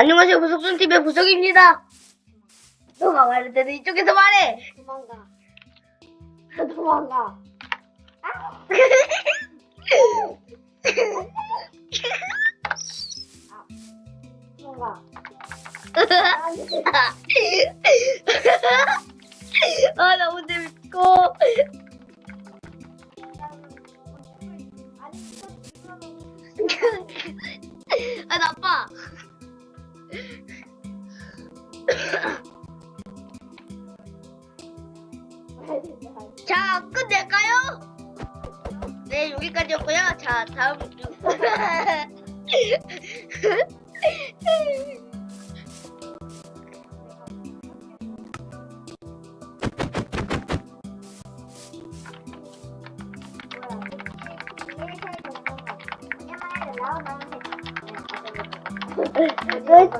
안녕하세요, 부석순TV의 부석입니다. 너가 말할 때는 이쪽에서 말해. 도망가. 도망가. 도망가. 아, 너무 재밌고. 아니, 이거 이거는 아, 나빠. 여기까지였고요. 자, 다음.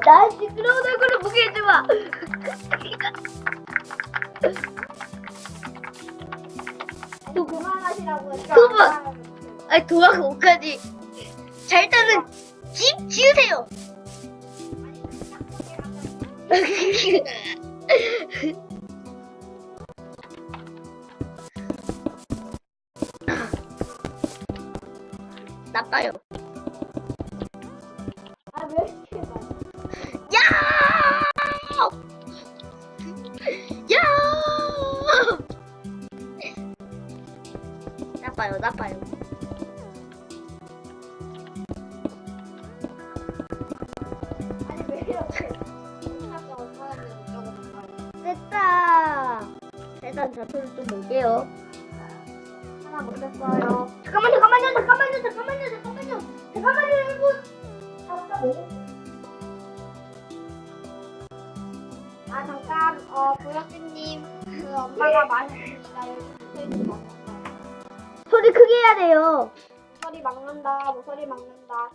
나 시끄러운 얼굴 아니, 도망가 못가지. 자, 일단은 집 지으세요. 나빠요. 일단 자토를 좀 볼게요. 하나 못했어요. 잠깐만요, 잠깐만요, 잠깐만요, 잠깐만요, 잠깐만요. 잠깐만요, 여러분. 아, 잠깐, 어, 보혁이님, 그 엄마가 거. 소리 크게 해야 돼요. 모서리 막는다, 모서리 막는다.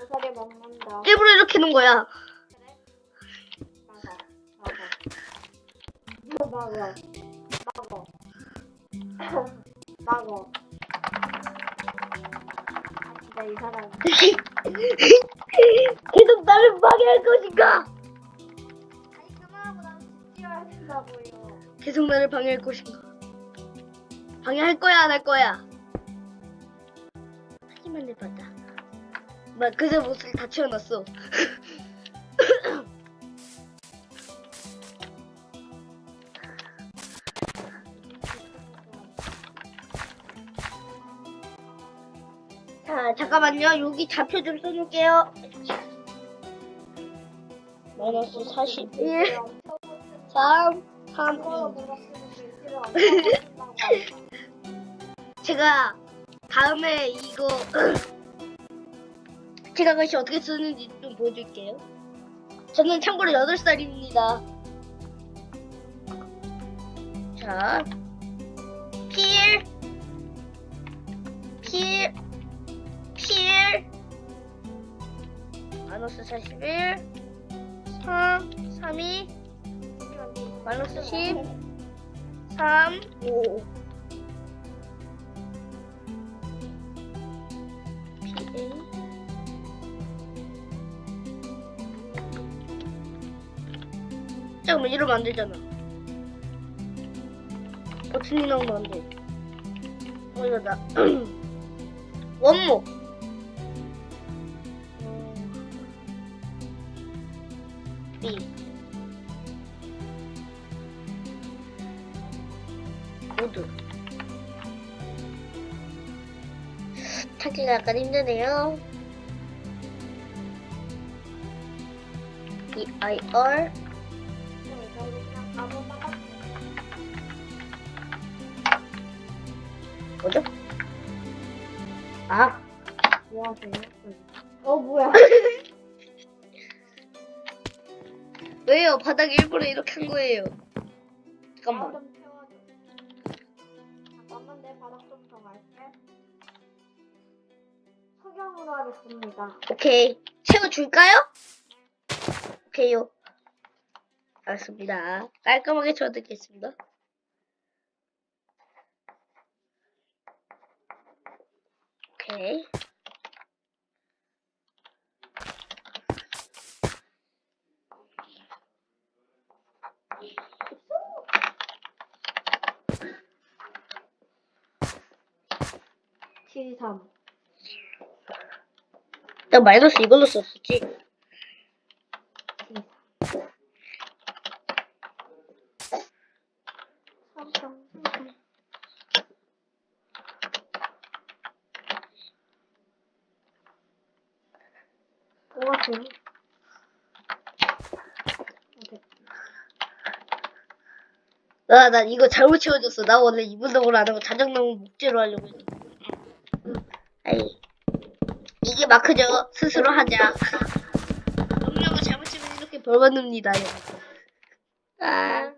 모서리 막는다. 일부러 이렇게 놓은 거야. 막어. 막어. 아, 진짜 이 사람. 계속 나를 방해할 것인가? 아니, 그만하고 나는 집 지어야 된다고요. 계속 나를 방해할 것인가? 방해할 거야, 안 할 거야? 하기만 해봤다. 막 그새 못을 다 치워놨어. 잠깐만요. 여기 좌표 좀 써놓을게요. 마이너스 41, 3, 3, 2. 제가 다음에 이거 제가 글씨 어떻게 쓰는지 좀 보여줄게요. 저는 참고로 8살입니다. 자, 필, 필, 필, 마이너스 41, 3, 3, 2, 마이너스 10, 3, 5. PA 잠깐만 이러면 안 되잖아 버튼이 나오면 안 돼. 어 이거 나 원목 모두 찾기가 약간 힘드네요. E I R 뭐죠? 아 뭐 하세요? 어, 뭐야? 왜요? 바닥에 일부러 이렇게 한 거예요. 잠깐만. 잠깐만 처음으로 하겠습니다. 오케이. 채워줄까요? 오케이요. 알았습니다. 깔끔하게 쳐드리겠습니다. 오케이. 7, 3, 나 마이너스 이걸로 썼었지. 뭐가 이거 잘못 채워줬어. 나 원래 이분동을 안 하고 자작나무 목재로 하려고 했는데. 아이. 이게 마크죠. 스스로 하자. 음력을 잘못 치면 이렇게 벌 받습니다. 아.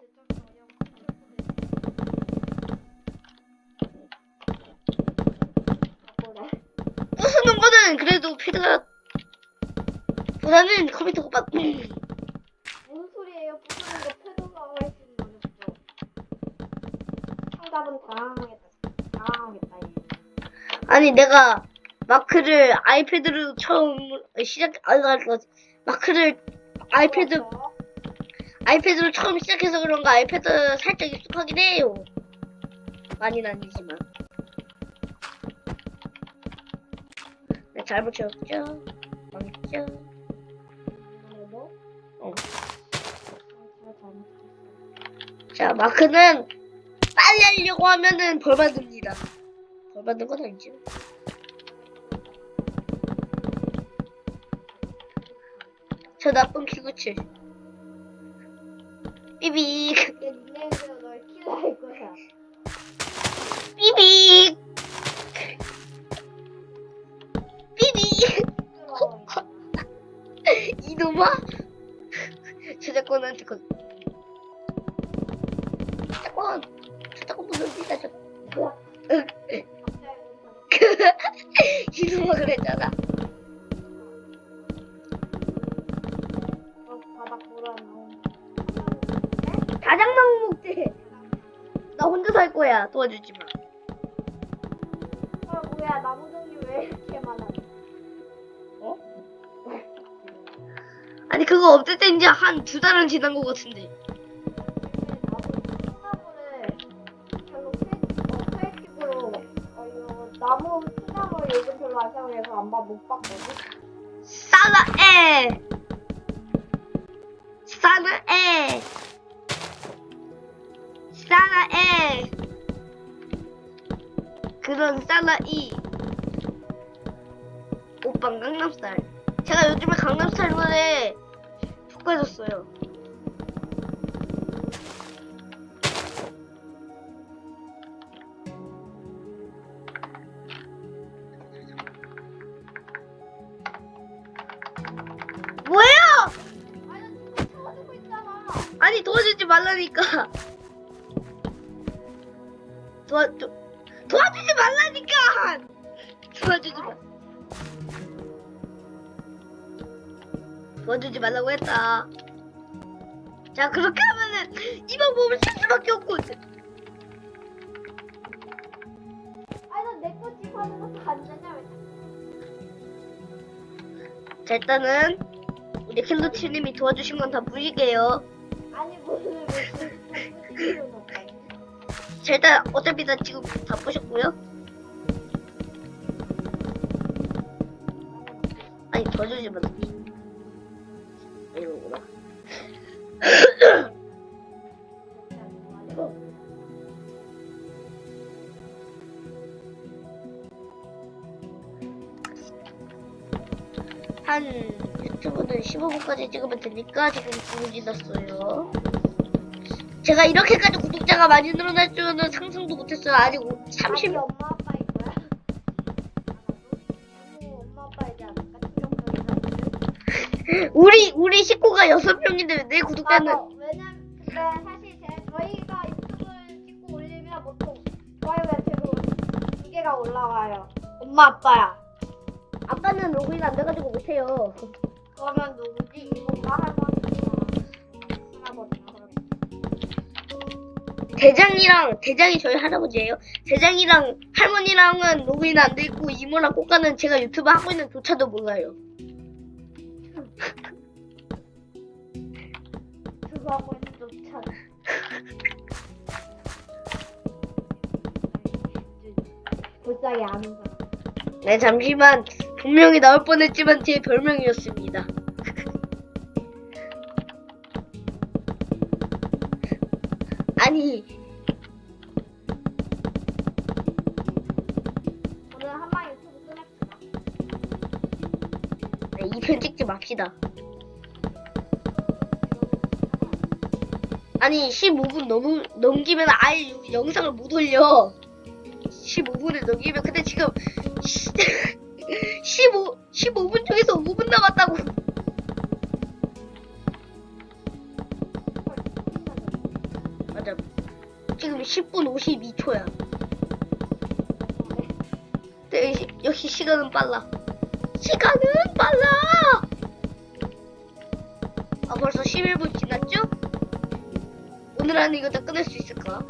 부수는 거는 그래도 필드가 보다는 컴퓨터가 빠 무슨 소리예요? 부수는 거수 있는 거죠. 상답은 당황하겠다. 당황하겠다. 얘. 아니 내가 마크를 아이패드로 처음 시작 아니 아니 마크를 아이패드? 아이패드로 처음 시작해서 그런가 아이패드 살짝 익숙하긴 해요. 많이는 아니지만. 네, 잘 붙였죠? 그래도 어. 자, 마크는 빨리 하려고 하면은 벌 받습니다. 벌 받는 건 아니죠. 저 나쁜 키구칠. 삐빅, 닉네임대로 널 거야. 삐빅, 삐빅. 이놈아? 저작권한테 건. 저작권, 저작권 무섭니다, 저. 이놈아 그랬잖아. 거야. 도와주지 마. 어, 뭐야, 나무 종류 왜 이렇게 많아? 어? 아니 그거 없을 때 이제 한 두 달은 지난 것 같은데. 나무 수나무 요즘 별로 안 사용해서 안 봐 못 봤거든. 사나에. 사나에. 사나에. 그런 사나이. 오빤 강남스타일. 제가 요즘에 강남스타일 노래 푹 빠졌어요. 아니, 도와주지 말라니까. 도와 도, 도와주지 말라고 했다. 자 그렇게 하면은 이 방법을 쓸 수밖에 없고. 아니, 나내거 집하는 것도 안 되냐, 왜자 일단은 우리 킬로치님이 도와주신 건 다 무익이에요. 아니, 무슨. 자 일단 어차피 다 지금 다 부셨고요. 아니 도와주지 마. 15분까지 찍으면 되니까 지금 9분 지났어요. 제가 이렇게까지 구독자가 많이 늘어날 줄은 상상도 못했어요. 아직 30. 아니, 엄마 거야? 아니? 충격적인 우리 우리 식구가 6명인데 내 구독자는 맞아. 왜냐면 근데 사실 제, 저희가 유튜브를 찍고 올리면 보통 좋아요 매체로 두 개가 올라와요. 엄마 아빠야. 아빠는 로그인 안 돼가지고 못해요. 그러면 누구지? 그러면. 대장이랑 대장이 저희 할아버지예요. 대장이랑 할머니랑은 로그인 안 돼 있고 이모랑 꽃가는 제가 유튜브 하고 있는 조차도 몰라요. 그거 하고 있는 좀 참. 골짜기 아는 사람. 네, 잠시만. 분명히 나올 뻔했지만 제 별명이었습니다. 아니, 오늘 한방 유튜브 끝냅시다. 네, 2편 찍지 맙시다. 아니, 15분 넘, 넘기면 아예 요- 영상을 못 올려. 15분을 넘기면, 근데 지금, 15, 15분 중에서 5분 남았다고. 맞아. 지금 10분 52초야. 네, 시- 역시 시간은 빨라. 시간은 빨라! 아, 벌써 11분 지났죠? 오늘 안에 이거 다 끝낼 수 있을까?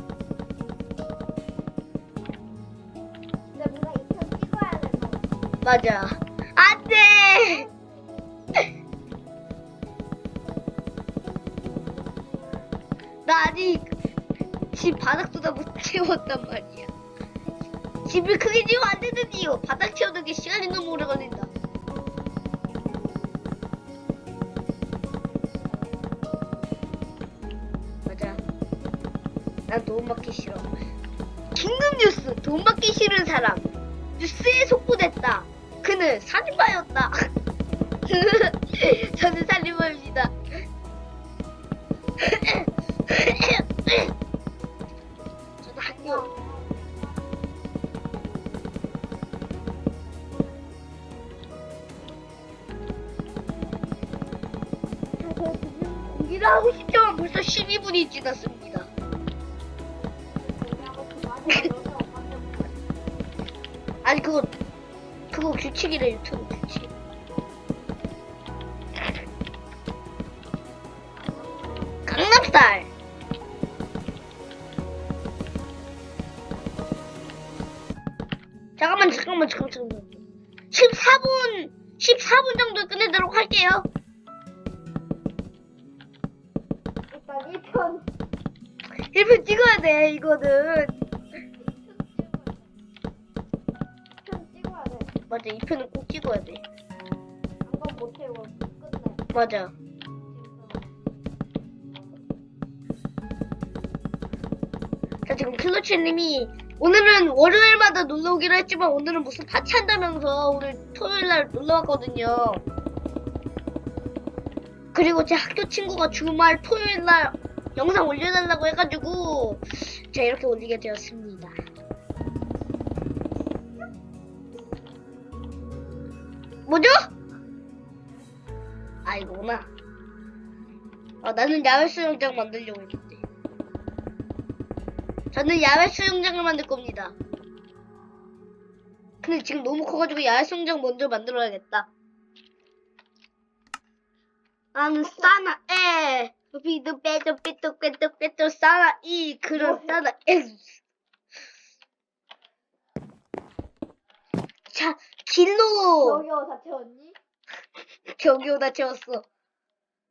맞아. 안 돼! 나 아직 집 바닥도 다 못 채웠단 말이야. 집을 크게 지으면 안 되는 이유. 바닥 채우는 게 시간이 너무 오래 걸린다. 맞아. 난돈 받기 싫어. 긴급 뉴스. 돈 받기 싫은 사람. 뉴스에 속보됐다. 그는 살인마였다. 저는 살인마입니다. 저는 학교 공기를 하고 싶지만 벌써 12분이 지났습니다. 규칙이래 유튜브 규칙. 강남스타일. 잠깐만 잠깐만 잠깐만 잠깐만. 14분 14분 정도 끝내도록 할게요. 일단 1편 1분 찍어야 돼 이거는. 맞아 2편은 꼭 찍어야 돼. 한번 못 채워 끝내. 맞아. 자 지금 클로치님이 오늘은 월요일마다 놀러 오기로 했지만 오늘은 무슨 파티 한다면서 오늘 토요일날 놀러 왔거든요. 그리고 제 학교 친구가 주말 토요일날 영상 올려달라고 해가지고 제가 이렇게 올리게 되었습니다. 뭐죠? 아 이거구나. 아, 나는 야외 수영장 만들려고 했는데. 저는 야외 수영장을 만들 겁니다. 근데 지금 너무 커가지고 야외 수영장 먼저 만들어야겠다. 나는 싸나 에 비도 빼도 빼도 빼도 빼도 싸나 이 그런 싸나 에. 자 길로 여기요 다 채웠니? 저기 오다 채웠어.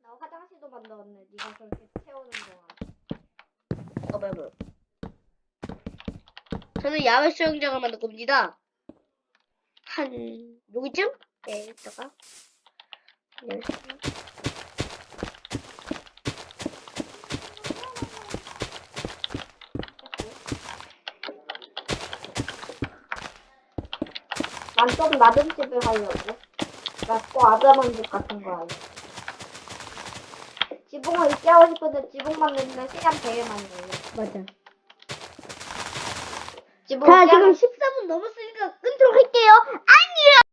나 화장실도 만들었네. 네가 그렇게 채우는 동안. 어, 뭐야, 뭐야. 저는 야외 수영장을 만들 겁니다. 한, 여기쯤? 네, 여기다가. 열심히. 안쪽 낮은 집을 하려고. 낮고 아담한 집 같은 거 하려고. 지붕을 있게 하고 싶은데 지붕 만드는 시간 되게 많이 걸려. 맞아. 지붕 자, 깨- 지금 10,